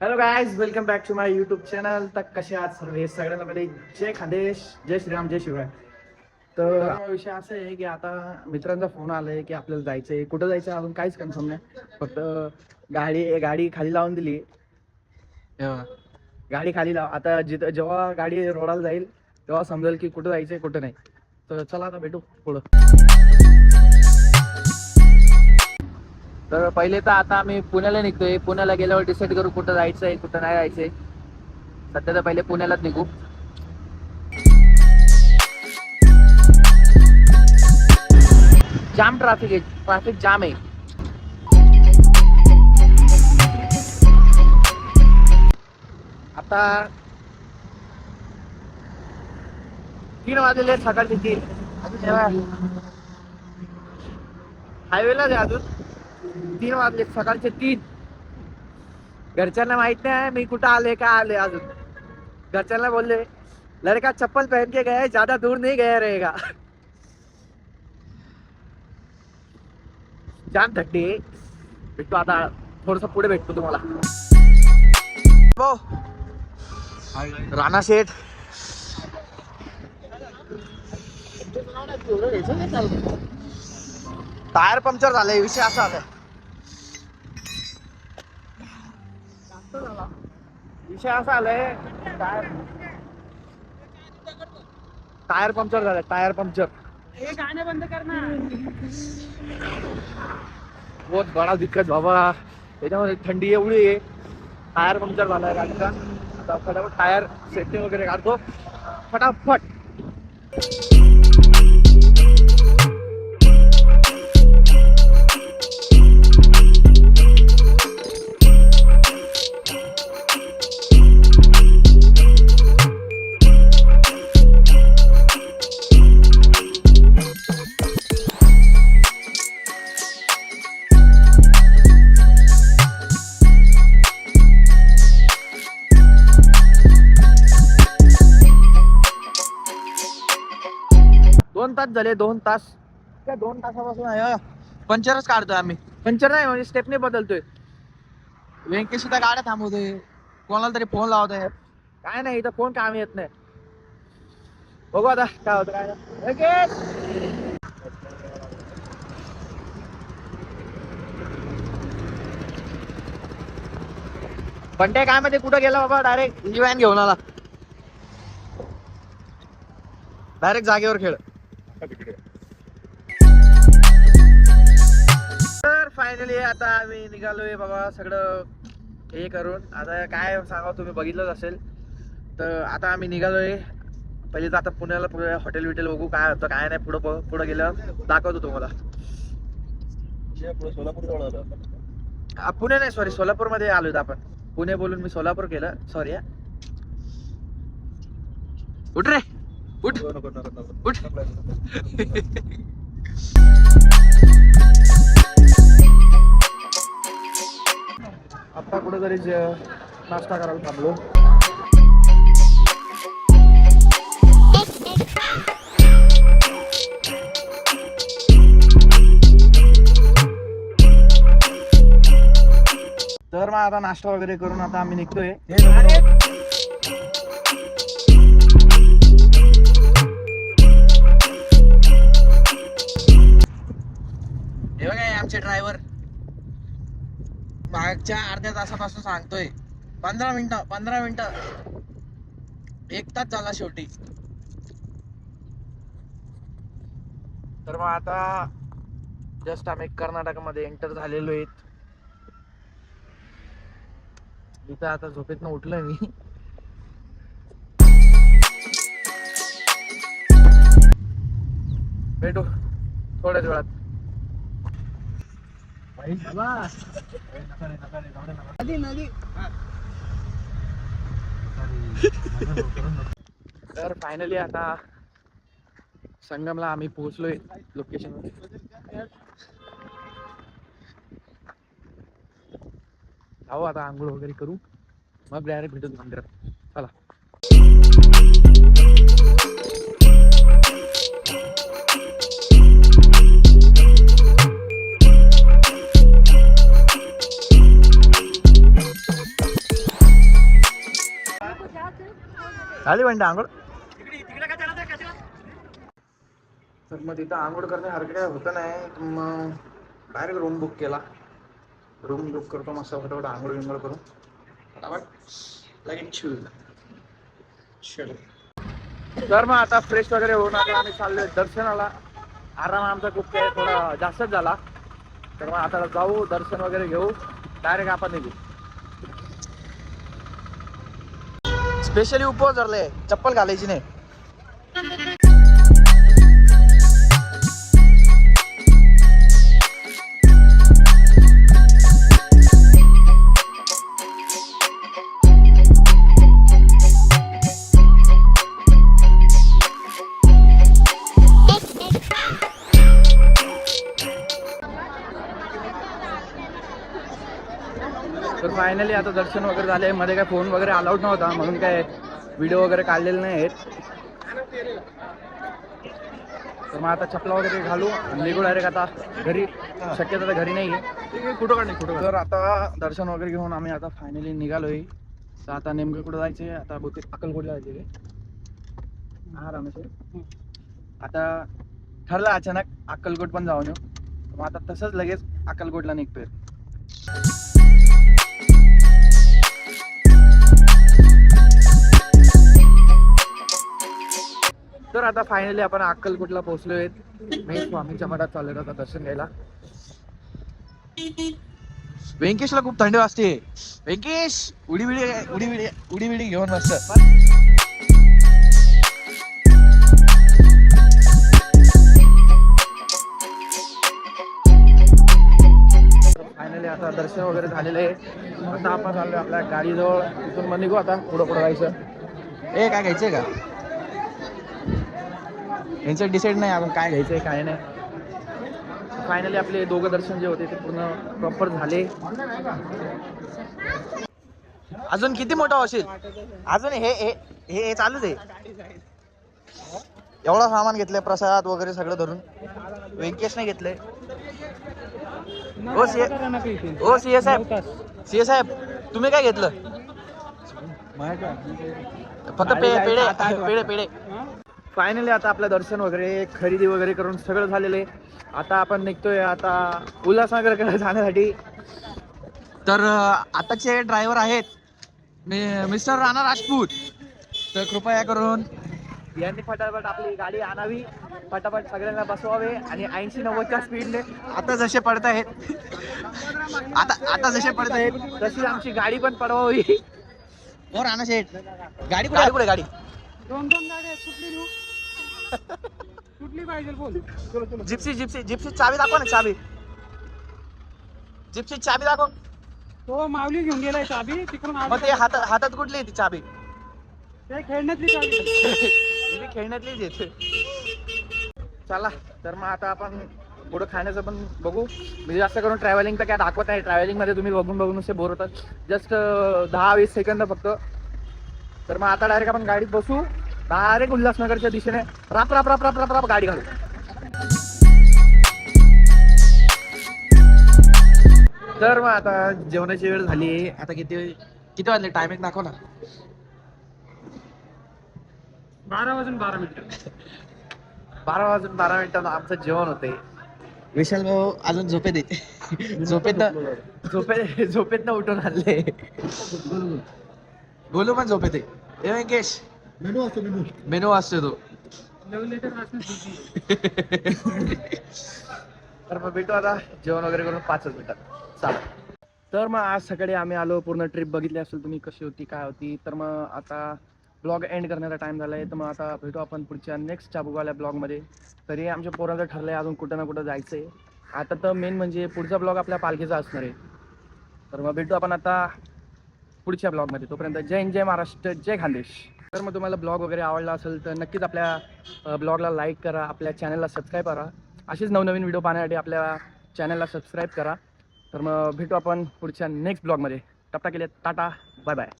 Hello guys welcome back to my YouTube channel तर कसे आहात सर्व? हे सगळ्यांना पहिले जय खानदेश जय श्रीराम जय शिवराय. तर विषय असा आहे की आता मित्रांचा फोन आलाय की आपल्याला जायचंय. कुठं जायचं अजून काहीच कन्फर्म नाही. फक्त गाडी गाडी खाली लावून दिली. गाडी खाली लाव. आता जिथं जेव्हा गाडी रोडाला जाईल तेव्हा समजेल की कुठं जायचंय कुठं नाही. तर चला आता भेटू पुढं. तर पहिले तर आता आम्ही पुण्याला निघतोय. पुण्याला गेल्यावर डिसाईड करू कुठं जायचंय कुठं नाही जायचंय सध्या तर पहिले पुण्यालाच निघू. जाम ट्रॅफिक आहे. ट्रॅफिक जाम आहे. आता तीन वाजलेले आहेत सकाळचे तीन. हायवेलाच आहे अजून. तीन वाजले सकाळचे तीन. घरच्यांना माहीत नाही मी कुठं आले काय आले अजून. घरच्यांना बोलले लड़का चप्पल पहन के गए ज्यादा दूर नहीं गया रहेगा. जाम थंडी आहे. भेटतो आता थोडस पुढे भेटतो तुम्हाला. हो. राणा शेठ. टायर पंक्चर झालंय विषय असा आलाय विषय असा आलाय टायर टायर पंक्चर झालाय टायर पंक्चर. हे गाणं बंद कर ना बहुत बडा दिक्कत बाबा. त्याच्यामध्ये थंडी एवढी आहे. टायर पंक्चर झालाय गाडीचा आता फटाफट टायर सेटिंग वगैरे काढतो. फटाफट. तास झाले दोन तास. काय दोन तासापासून आहे पंचरच काढतोय आम्ही. पंचर नाही म्हणजे स्टेपने बदलतोय. व्यंकेश सुद्धा गाड्या थांबवतोय. कोणाला तरी फोन लावतोय. काय नाही इथं फोन काम येत नाही. बघू आता काय होतं काय नाही. व्यंकेश! बंटे काय मध्ये कुठं गेला बाबा डायरेक्ट ही व्हॅन घेऊन आला. डायरेक्ट जागेवर खेळ. तर फायनली आता आम्ही निघालोय बाबा सगळं हे करून. आता काय सांगा तुम्ही बघितलंच असेल. तर आता आम्ही निघालोय. पहिले तर आता पुण्याला पुढे हॉटेल बिटेल बघू काय होतं काय नाही पुढं पुढं गेलं दाखवतो तुम्हाला. पुणे नाही सॉरी सोलापूरमध्ये आलोय आपण. पुणे बोलून मी सोलापूर केलं. सॉरी उठ रे. उठ. उठ. आता कुठेतरी नाश्ता करायला थांबलो. तर मग आता नाश्ता वगैरे करून आता आम्ही निघतोय. मागच्या अर्ध्या तासापासून सांगतोय. पंधरा मिनिटं पंधरा मिनिटं. एक तास झाला शेवटी. तर मग आता जस्ट आम्ही कर्नाटकामध्ये एंटर झालेलो आहेत. इथं आता झोपेतनं उठलोय मी. भेटू थोड्याच वेळात. नदी नदी तर फायनली आता संगमला आम्ही पोहोचलोय लोकेशन जाऊ आता आंघोळ वगैरे करू. मग डायरेक्ट भेटू मंदिरात. झाली म्हणते आंघोळ. तर मग तिथं आंघोळ करण्यासारखं काय होतं नाही. मग डायरेक्ट रूम बुक केला. रूम बुक करतो मस्त फटाफट आंघोळ बिंघोळ करून. फटाफट. लगेच. तर मग आता फ्रेश वगैरे होऊन आता आम्ही चाललोय दर्शनाला. आराम आमचा खूप काही थोडा जास्तच झाला. तर मग आता जाऊ दर्शन वगैरे घेऊ. डायरेक्ट आपण निघू. स्पेशली उपवास धरले चप्पल घालायची नाही. फायनली आता दर्शन वगैरे झाले. मध्ये काय फोन वगैरे अलाउड नव्हता. म्हणून काय व्हिडिओ वगैरे काढलेले नाही आहेत तर मग आता चपला वगैरे घालू आणि निघू डायरेक्ट आता घरी. शक्यतो आता घरी नाही आहे कुठं काढणे कुठं तर आता दर्शन वगैरे घेऊन आम्ही आता फायनली निघालोय. तर आता नेमकं कुठं जायचे आता बहुतेक अक्कलकोटला जायचे रे. हा रामेश्वर. आता ठरलं अचानक अक्कलकोट पण जाऊन येऊ. मग आता तसंच लगेच अक्कलकोटला निघतोय. तर आता फायनली आपण अक्कलकोटला पोहोचलोय. मी स्वामीच्या मठात चाललोय आता दर्शन घ्यायला. व्यंकेशला खूप थंडी वाजते. व्यंकेश उडी बिडी उडी बिडी उडी बिडी घेऊन मस्त. फायनली आता दर्शन वगैरे झालेलं आहे. आता आपण चाललोय आपल्या गाडीजवळ. तिथून मग निघू आता पुढं पुढं जायचं. ए काय घ्यायचंय का? यांचं डिसाईड नाही आपण काय घ्यायचंय काय नाही. फायनली आपले दोघं दर्शन जे होते ते पूर्ण प्रॉपर झाले. अजून किती मोठा होशील? अजून हे हे हे चालूच आहे. एवढा सामान घेतलंय प्रसाद वगैरे सगळं धरून. व्यंकेशने घेतलंय. ओ सी ओ सी ए साहेब सी ए साहेब तुम्ही काय घेतलं? फक्त पे पेढे पेढे पेढे. फायनली आता आपलं दर्शन वगैरे खरेदी वगैरे करून सगळं झालेलं आहे. आता आपण निघतोय आता उल्हासनगरकडे जाण्यासाठी. तर आताचे ड्रायव्हर आहेत. मी मिस्टर राणा राजपूत. तर कृपया करून. यांनी फटाफट आपली गाडी आणावी. फटाफट सगळ्यांना बसवावे आणि ऐंशी नव्वदच्या स्पीडने आता जसे पडत आहेत. आता आता जसे पडत आहेत तशी आमची गाडी पण पडवावी. हो राणा शेठ. गाडी कुठे कुठे गाडी. दोन दोन गाड्या आहेत, कुठली पाहिजे बोल. जिप्सी जिप्सी जिप्सी चावी दाखव ना चावी. जिप्सी चावी दाखव. तो माऊली घेऊन गेलाय चाबी तिकडून. मग ते हातात हातात कुठली आहे ती चावी? ते खेळण्यातली चाबी खेळण्यातलीच येते चला तर मग आता आपण पुढं खाण्याचं पण बघू. म्हणजे जास्त करून ट्रॅव्हलिंग तर काय दाखवत नाही. ट्रॅव्हलिंगमध्ये तुम्ही बघून बघून नुसते बोर होतात. जस्ट दहा वीस सेकंद फक्त. तर मग आता डायरेक्ट आपण गाडीत बसू. डायरेक्ट उल्हासनगरच्या दिशेने राप राप राप राप राप राप गाडी घालू तर मग आता जेवणाची वेळ झाली. आहे आता किती किती वाजले? टायमिंग दाखव ना. बारा वाजून बारा मिनिटं. बारा वाजून बारा मिनिटात आमचं जेवण होते. विशाल भाऊ अजून झोपेत आहे झोपेत झोपे झोपेत ना उठून आणले बोलू पण झोपेत ए व्यंकेश मेनू असतो मेनू मेनू असतो तो लव लेटर तर मग भेटू आता. जेवण वगैरे करून पाचच मिनिटात. चालेल तर मग आज सकाळी आम्ही आलो पूर्ण ट्रिप बघितली असेल तुम्ही कशी होती काय होती. तर मग आता ब्लॉग एंड करण्याचा टाइम झाला आहे तर मग आता भेटू आपण पुढच्या नेक्स्ट चाबूकवाल्या ब्लॉगमध्ये तरी आमच्या पोरांचं ठरलं आहे अजून कुठं ना कुठं जायचं आहे आता तर मेन म्हणजे पुढचा ब्लॉग आपल्या पालखीचा असणार आहे. तर मग भेटू आपण आता पुढच्या ब्लॉगमध्ये तोपर्यंत जय हिंद जय महाराष्ट्र जय खानदेश. तर मग तुम्हाला ब्लॉग वगैरे आवडला असेल तर नक्कीच आपल्या ब्लॉगला लाईक करा आपल्या चॅनलला सबस्क्राईब करा. असेच नवनवीन व्हिडिओ पाहण्यासाठी आपल्या चॅनलला सबस्क्राईब करा. तर मग भेटू आपण पुढच्या नेक्स्ट ब्लॉगमध्ये टपटा केले टाटा. Bye bye